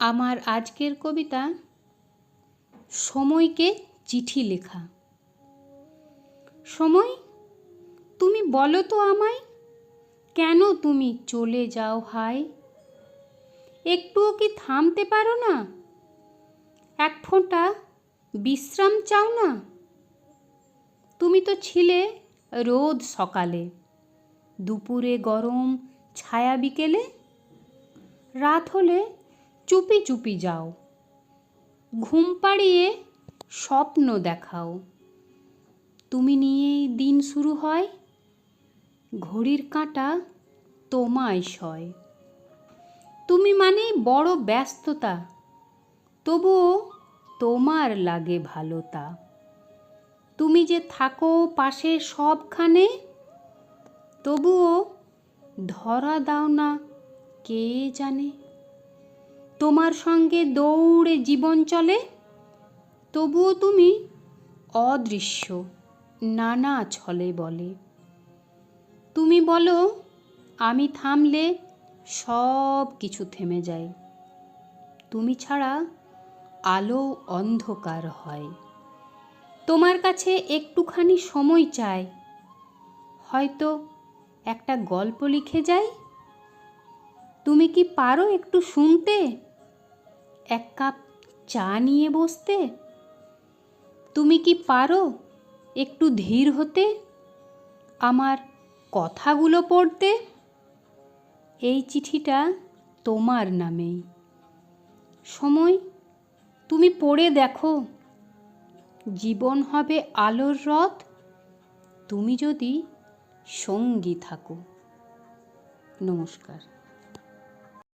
আমার আজকের কবিতা সময়কে চিঠি লেখা। সময়, তুমি বলো তো আমায়, কেন তুমি চলে যাও হায়? একটুও কি থামতে পারো না? এক ফোঁটা বিশ্রাম চাও না? তুমি তো ছিলে রোদ সকালে, দুপুরে গরম ছায়া বিকেলে, রাত হলে চুপি চুপি যাও। ঘুম পাড়িয়ে স্বপ্ন দেখাও। তুমি নিয়েই দিন শুরু হয়, ঘড়ির কাঁটা তোমায় সয়। তুমি মানেই বড় ব্যস্ততা, তবুও তোমার লাগে ভালো তা তুমি যে থাকো পাশে সবখানে, তবুও ধরা দাও না কে জানে। তোমার সঙ্গে দৌড়ে জীবন চলে? তবুও তুমি অদৃশ্য, নানা ছলে বলে। তুমি বলো, আমি থামলে সব কিছু থেমে যায়। তুমি ছাড়া আলো অন্ধকার হয়। তোমার কাছে একটুখানি সময় চাই। হয়তো একটা গল্প লিখে যাই। তুমি কি পারো একটু শুনতে? এক কাপ চা নিয়ে বসতে? তুমি কি পারো একটু ধীর হতে? আমার কথাগুলো পড়তে? এই চিঠিটা তোমার নামেই। সময়, তুমি পড়ে দেখো। জীবন হবে আলোর রথ। তুমি যদি সঙ্গী থাকো। নমস্কার।